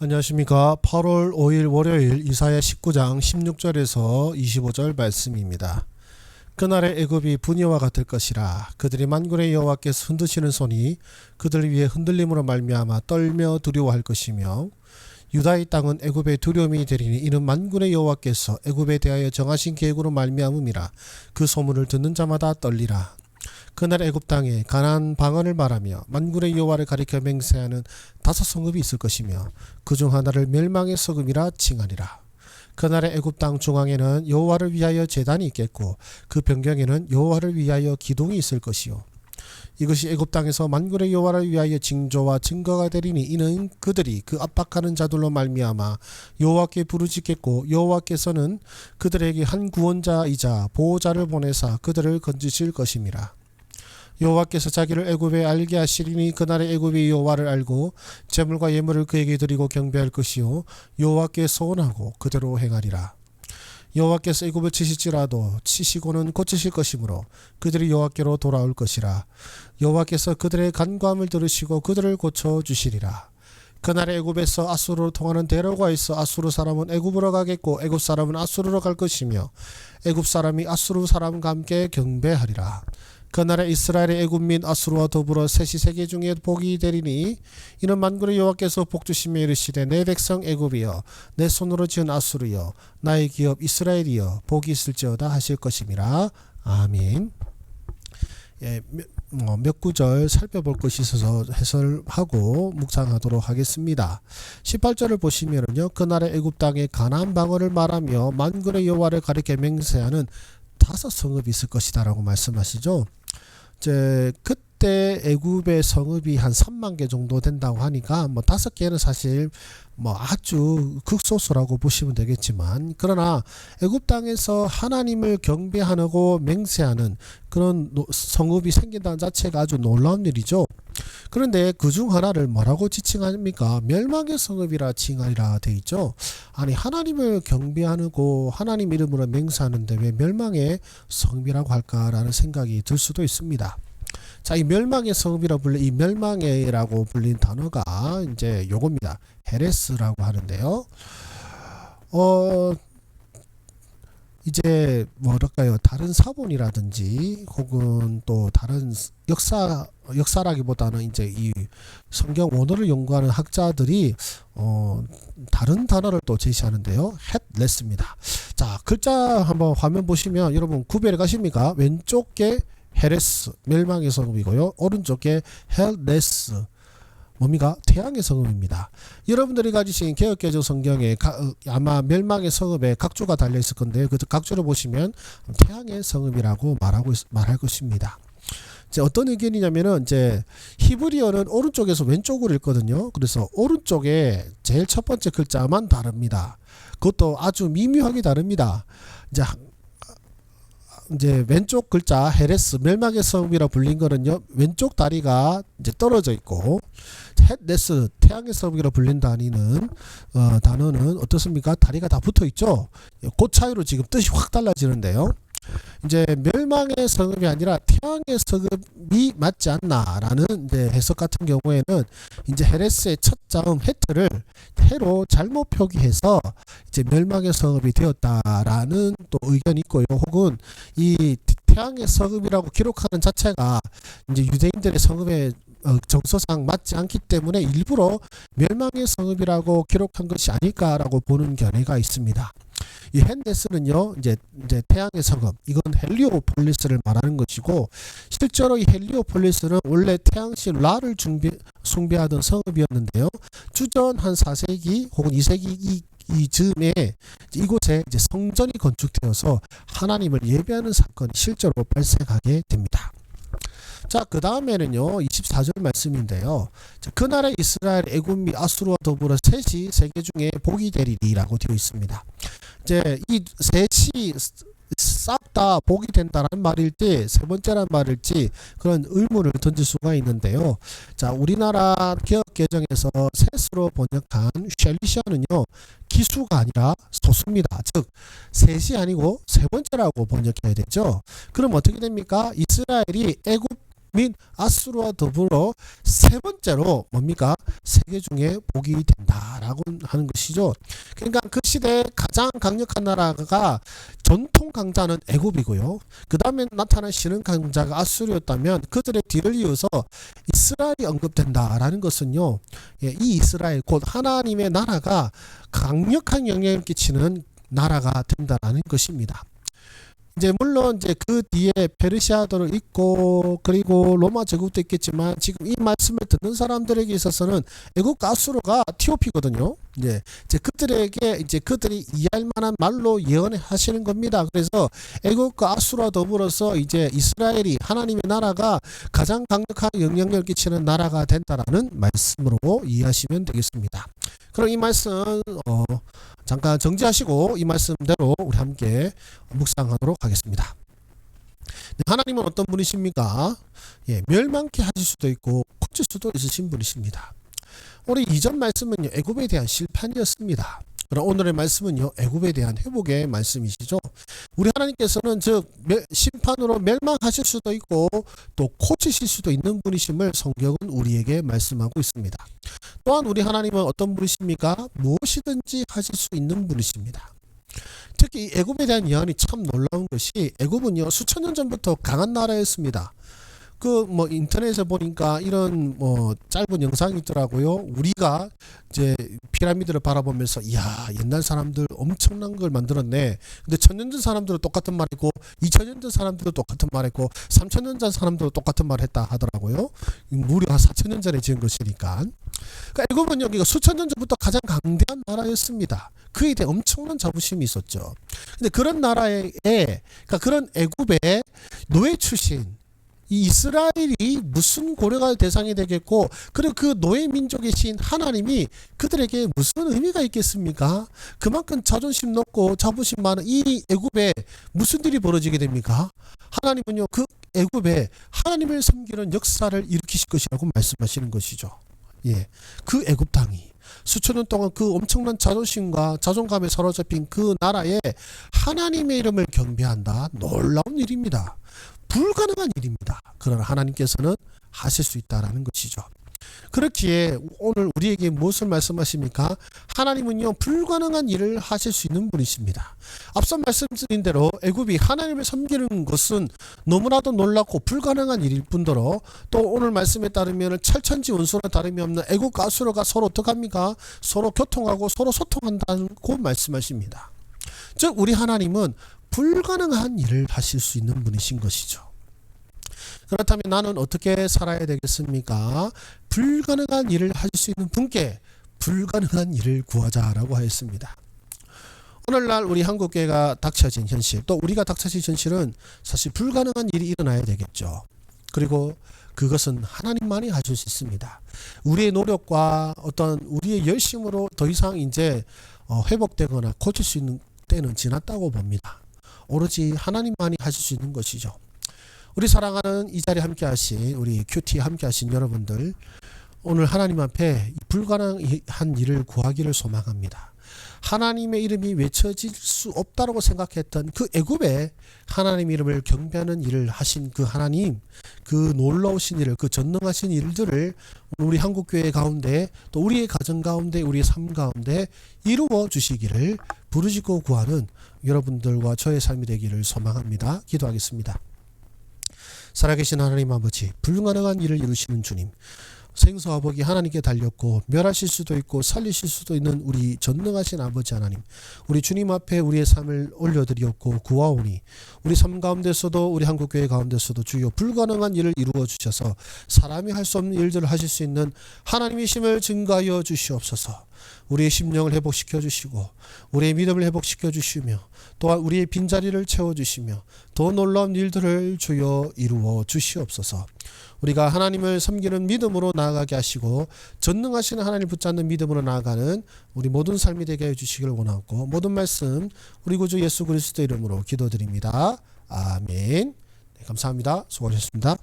안녕하십니까. 8월 5일 월요일 이사야 19장 16절에서 25절 말씀입니다. 그날의 애굽이 분이와 같을 것이라 그들이 만군의 여호와께서 흔드시는 손이 그들 위에 흔들림으로 말미암아 떨며 두려워할 것이며 유다의 땅은 애굽의 두려움이 되리니 이는 만군의 여호와께서 애굽에 대하여 정하신 계획으로 말미암음이라 그 소문을 듣는 자마다 떨리라 그날 애굽 땅에 가나안 방언을 말하며 만군의 여호와를 가리켜 맹세하는 다섯 성읍이 있을 것이며 그 중 하나를 멸망의 성읍이라 칭하리라. 그날의 애굽 땅 중앙에는 여호와를 위하여 제단이 있겠고 그 변경에는 여호와를 위하여 기둥이 있을 것이요. 이것이 애굽 땅에서 만군의 여호와를 위하여 징조와 증거가 되리니 이는 그들이 그 압박하는 자들로 말미암아 여호와께 부르짖겠고 여호와께서는 그들에게 한 구원자이자 보호자를 보내사 그들을 건지실 것임이라. 여호와께서 자기를 애굽에 알게 하시리니 그날의 애굽이 여호와를 알고 제물과 예물을 그에게 드리고 경배할 것이요 여호와께 소원하고 그대로 행하리라. 여호와께서 애굽을 치실지라도 치시고는 고치실 것이므로 그들이 여호와께로 돌아올 것이라. 여호와께서 그들의 간구함을 들으시고 그들을 고쳐 주시리라. 그날의 애굽에서 아수르로 통하는 대로가 있어 아수르 사람은 애굽으로 가겠고 애굽 사람은 아수르로 갈 것이며 애굽 사람이 아수르 사람과 함께 경배하리라. 그 날에 이스라엘의 애굽 및 아수르와 더불어 셋이 세계 중에 복이 되리니 이는 만군의 여호와께서 복 주시며 이르시되 내 백성 애굽이여 내 손으로 지은 아수르여 나의 기업 이스라엘이여 복이 있을지어다 하실 것임이라 아멘. 예, 몇, 어, 몇 구절 살펴볼 것이 있어서 해설하고 묵상하도록 하겠습니다. 18절을 보시면은요. 그날의 애굽 땅에 가나안 방언을 말하며 만군의 여호와를 가리켜 맹세하는 다섯 성읍이 있을 것이다라고 말씀하시죠. 이제 그때 애굽의 성읍이 한 3만 개 정도 된다고 하니까 뭐 다섯 개는 사실 뭐 아주 극소수라고 보시면 되겠지만 그러나 애굽 땅에서 하나님을 경배하고 맹세하는 그런 노- 성읍이 생긴다는 자체가 아주 놀라운 일이죠. 그런데 그 중 하나를 뭐라고 지칭합니까? 멸망의 성읍이라 칭하리라 돼 있죠. 아니 하나님을 경배하고 하나님 이름으로 맹세하는데 왜 멸망의 성읍이라고 할까라는 생각이 들 수도 있습니다. 자, 이 멸망의 성읍이라 불리 이 멸망의라고 불린 단어가 이제 요겁니다. 헤레스라고 하는데요. 어 이제 뭐랄까요? 다른 사본이라든지 혹은 또 다른 역사 역사라기보다는 이제 이 성경 원어를 연구하는 학자들이 어 다른 단어를 또 제시하는데요. 헷레스입니다. 자 글자 한번 화면 보시면 여러분 구별해 가십니까? 왼쪽 게 헤레스 멸망의 성읍이고요. 오른쪽 게 헬레스 뭡니까? 태양의 성읍입니다. 여러분들이 가지신 개혁개정 성경에 가- 어, 아마 멸망의 성읍에 각조가 달려 있을 건데요. 그 각조를 보시면 태양의 성읍이라고 말하고 있- 말할 것입니다. 이제 어떤 의견이냐면은 이제 히브리어는 오른쪽에서 왼쪽으로 읽거든요. 그래서 오른쪽에 제일 첫 번째 글자만 다릅니다. 그것도 아주 미묘하게 다릅니다. 이제 하- 이제 왼쪽 글자 헤레스 멸망의 성읍이라 불린 거는요. 왼쪽 다리가 이제 떨어져 있고 햇레스 태양의 성이라 불린 단위는 어, 단어는 어떻습니까? 다리가 다 붙어 있죠. 그 차이로 지금 뜻이 확 달라지는데요. 이제 멸망의 성읍이 아니라 태양의 성읍이 맞지 않나라는 이제 해석 같은 경우에는 이제 헤레스의 첫 자음 헤트를 해로 잘못 표기해서 이제 멸망의 성읍이 되었다라는 또 의견이 있고요. 혹은 이 태양의 성읍이라고 기록하는 자체가 이제 유대인들의 성읍의 어, 정서상 맞지 않기 때문에 일부러 멸망의 성읍이라고 기록한 것이 아닐까라고 보는 견해가 있습니다. 이 헨데스는요, 이제 이제 태양의 성읍, 이건 헬리오폴리스를 말하는 것이고 실제로 이 헬리오폴리스는 원래 태양신 라를 중비, 숭배하던 성읍이었는데요. 주전 한 4세기 혹은 2세기 이, 이 즈음에 이곳에 이제 성전이 건축되어서 하나님을 예배하는 사건이 실제로 발생하게 됩니다. 자, 그 다음에는요, 24절 말씀인데요. 자, 그날의 이스라엘, 애굽 및 아수르와 더불어 셋이 세계 중에 복이 되리리라고 되어 있습니다. 이제 이 셋이 싹 다 복이 된다는 말일지 세 번째란 말일지 그런 의문을 던질 수가 있는데요. 자, 우리나라 개혁 개정에서 셋으로 번역한 쉘리시아는요 기수가 아니라 소수입니다. 즉 셋이 아니고 세 번째라고 번역해야 되죠. 그럼 어떻게 됩니까? 이스라엘이 애굽 및 아수르와 더불어 세 번째로 뭡니까 세계 중에 복이 된다라고 하는 것이죠. 그러니까 그 시대에 가장 강력한 나라가 전통 강자는 애굽이고요. 그 다음에 나타난 신흥 강자가 아수르였다면 그들의 뒤를 이어서 이스라엘이 언급된다라는 것은요. 예, 이 이스라엘 곧 하나님의 나라가 강력한 영향을 끼치는 나라가 된다라는 것입니다. 이제 물론 이제 그 뒤에 페르시아도를 있고 그리고 로마 제국도 있겠지만 지금 이 말씀을 듣는 사람들에게 있어서는 애국 가수로가 티오피거든요. 이제 이제 그들에게 이제 그들이 이해할 만한 말로 예언하시는 겁니다. 그래서 애국과 아수라 더불어서 이제 이스라엘이 하나님의 나라가 가장 강력한 영향력을 끼치는 나라가 된다라는 말씀으로 이해하시면 되겠습니다. 그럼 이 말씀 어, 잠깐 정지하시고 이 말씀대로 우리 함께 묵상하도록 하겠습니다. 네, 하나님은 어떤 분이십니까? 예, 멸망케 하실 수도 있고 고칠 수도 있으신 분이십니다. 우리 이전 말씀은요 애굽에 대한 실판이었습니다. 그럼 오늘의 말씀은요 애굽에 대한 회복의 말씀이시죠. 우리 하나님께서는 즉 멸- 심판으로 멸망하실 수도 있고 또 고치실 수도 있는 분이심을 성경은 우리에게 말씀하고 있습니다. 또한 우리 하나님은 어떤 분이십니까? 무엇이든지 하실 수 있는 분이십니다. 특히 이 애굽에 대한 예언이 참 놀라운 것이 애굽은요 수천 년 전부터 강한 나라였습니다. 그 뭐 인터넷에 보니까 이런 뭐 짧은 영상이 있더라고요. 우리가 이제 피라미드를 바라보면서 이야 옛날 사람들 엄청난 걸 만들었네. 근데 천년 전 사람들은 똑같은 말했고 2천년 전 사람들도 똑같은 말했고 3천년 전 사람들도 똑같은 말했다 하더라고요. 무려 한 4천년 전에 지은 것이니까. 그러니까 애굽은 여기가 수천 년 전부터 가장 강대한 나라였습니다. 그에 대해 엄청난 자부심이 있었죠. 근데 그런 나라에 그러니까 그런 애굽의 노예 출신 이 이스라엘이 무슨 고려가 대상이 되겠고 그리고 그 노예 민족의 신 하나님이 그들에게 무슨 의미가 있겠습니까? 그만큼 자존심 높고 자부심 많은 이 애굽에 무슨 일이 벌어지게 됩니까? 하나님은요 그 애굽에 하나님을 섬기는 역사를 일으키실 것이라고 말씀하시는 것이죠. 예, 그 애굽 땅이 수천 년 동안 그 엄청난 자존심과 자존감에 사로잡힌 그 나라에 하나님의 이름을 경배한다. 놀라운 일입니다. 불가능한 일입니다. 그러나 하나님께서는 하실 수 있다라는 것이죠. 그렇기에 오늘 우리에게 무엇을 말씀하십니까? 하나님은요 불가능한 일을 하실 수 있는 분이십니다. 앞서 말씀드린 대로 애굽이 하나님을 섬기는 것은 너무나도 놀랍고 불가능한 일일 뿐더러 또 오늘 말씀에 따르면 철천지 원수나 다름이 없는 애굽과 아수르가 서로 어떡합니까? 서로 교통하고 서로 소통한다고 말씀하십니다. 즉 우리 하나님은 불가능한 일을 하실 수 있는 분이신 것이죠. 그렇다면 나는 어떻게 살아야 되겠습니까? 불가능한 일을 하실 수 있는 분께 불가능한 일을 구하자라고 하였습니다. 오늘날 우리 한국교회가 닥쳐진 현실, 또 우리가 닥쳐진 현실은 사실 불가능한 일이 일어나야 되겠죠. 그리고 그것은 하나님만이 하실 수 있습니다. 우리의 노력과 어떤 우리의 열심으로 더 이상 이제 어, 회복되거나 고칠 수 있는 때는 지났다고 봅니다. 오로지 하나님만이 하실 수 있는 것이죠. 우리 사랑하는 이 자리에 함께 하신 우리 큐티 함께 하신 여러분들 오늘 하나님 앞에 이 불가능한 일을 구하기를 소망합니다. 하나님의 이름이 외쳐질 수 없다고 생각했던 그 애굽에 하나님 이름을 경배하는 일을 하신 그 하나님 그 놀라우신 일을 그 전능하신 일들을 우리 한국 교회 가운데 또 우리의 가정 가운데 우리의 삶 가운데 이루어 주시기를 부르짖고 구하는 여러분들과 저의 삶이 되기를 소망합니다. 기도하겠습니다. 살아계신 하나님 아버지 불가능한 일을 이루시는 주님 생사와 복이 하나님께 달렸고 멸하실 수도 있고 살리실 수도 있는 우리 전능하신 아버지 하나님 우리 주님 앞에 우리의 삶을 올려드리었고 구하오니 우리 삶 가운데서도 우리 한국교회 가운데서도 주여 불가능한 일을 이루어 주셔서 사람이 할 수 없는 일들을 하실 수 있는 하나님이심을 증가하여 주시옵소서. 우리의 심령을 회복시켜 주시고 우리의 믿음을 회복시켜 주시며 또한 우리의 빈자리를 채워 주시며 더 놀라운 일들을 주여 이루어 주시옵소서 우리가 하나님을 섬기는 믿음으로 나아가게 하시고 전능하신 하나님 붙잡는 믿음으로 나아가는 우리 모든 삶이 되게 해 주시길 원하고 모든 말씀 우리 구주 예수 그리스도 이름으로 기도드립니다. 아멘. 네, 감사합니다. 수고하셨습니다.